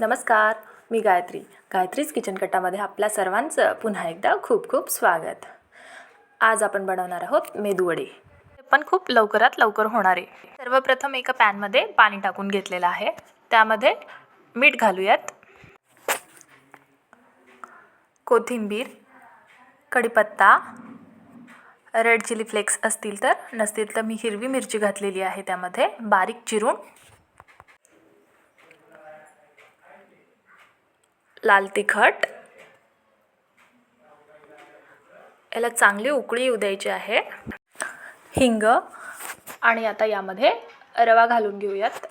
नमस्कार मी गायत्री. गायत्रीज किचन कट्टामध्ये आपल्या सर्वांचं पुन्हा एकदा खूप खूप स्वागत. आज आपण बनवणार आहोत मेदूवडे पण खूप लवकरात लवकर होणारे. सर्वप्रथम एका पॅनमध्ये पाणी टाकून घेतलेलं आहे. त्यामध्ये मीठ घालूयात. कोथिंबीर कढीपत्ता रेड चिली फ्लेक्स असतील तर नसतील तर मी हिरवी मिरची घातलेली आहे त्यामध्ये. बारीक चिरून लाल तिखट. याला चांगली उकळी येऊ द्यायची आहे. हिंग आणि आता यामध्ये रवा घालून घेऊयात.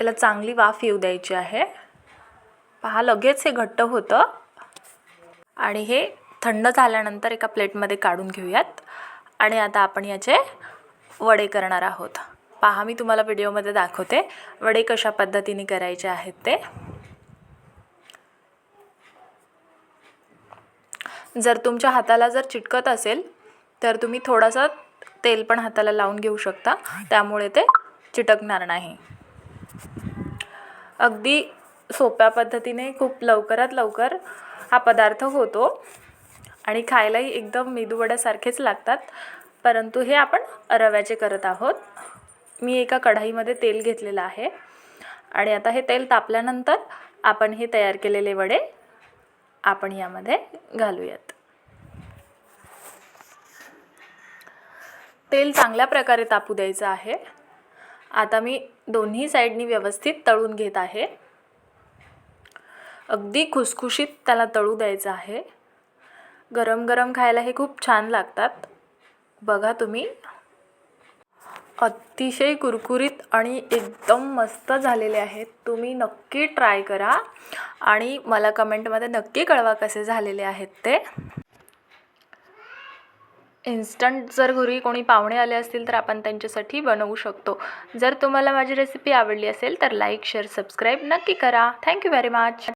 याला चांगली वाफ येऊ द्यायची आहे. पहा लगेच हे घट्ट होतं. आणि हे थंड झाल्यानंतर एका प्लेटमध्ये काढून घेऊयात. आणि आता आपण याचे वडे करणार आहोत. पहा मी तुम्हाला व्हिडिओमध्ये दाखवते वडे कशा पद्धतीने करायचे आहेत ते. जर तुमच्या हाताला जर चिटकत असेल तर तुम्ही थोडासा तेल पण हाताला लावून घेऊ शकता. त्यामुळे ते चिटकणार नाही. अगदी सोप्या पद्धतीने खूप लवकरात लवकर हा पदार्थ होतो आणि खायलाही एकदम मेदूवड्यासारखेच लागतात. परंतु हे आपण रव्याचे करत आहोत. मी एका कढाईमध्ये तेल घेतलेलं आहे. आणि आता हे तेल तापल्यानंतर आपण हे तयार केलेले वडे आपण यामध्ये घालूयात. तेल चांगल्या प्रकारे तापू द्यायचं आहे. आता मी दोन्ही साईडनी व्यवस्थित तळून घेत आहे. अगदी खुसखुशीत त्याला तळू द्यायचं आहे. गरम गरम खायला हे खूप छान लागतात. बघा तुम्ही. अतिशय कुरकुरीत आणि एकदम मस्त झालेले आहेत. तुम्ही नक्की ट्राय करा आणि मला कमेंटमध्ये नक्की कळवा कसे झालेले आहेत ते. इन्स्टंट जर घरी कोणी पाहुणे आले असतील तर आपण त्यांच्यासाठी बनवू शकतो. जर तुम्हाला माझी रेसिपी आवडली असेल तर लाईक शेअर सबस्क्राईब नक्की करा. Thank you very much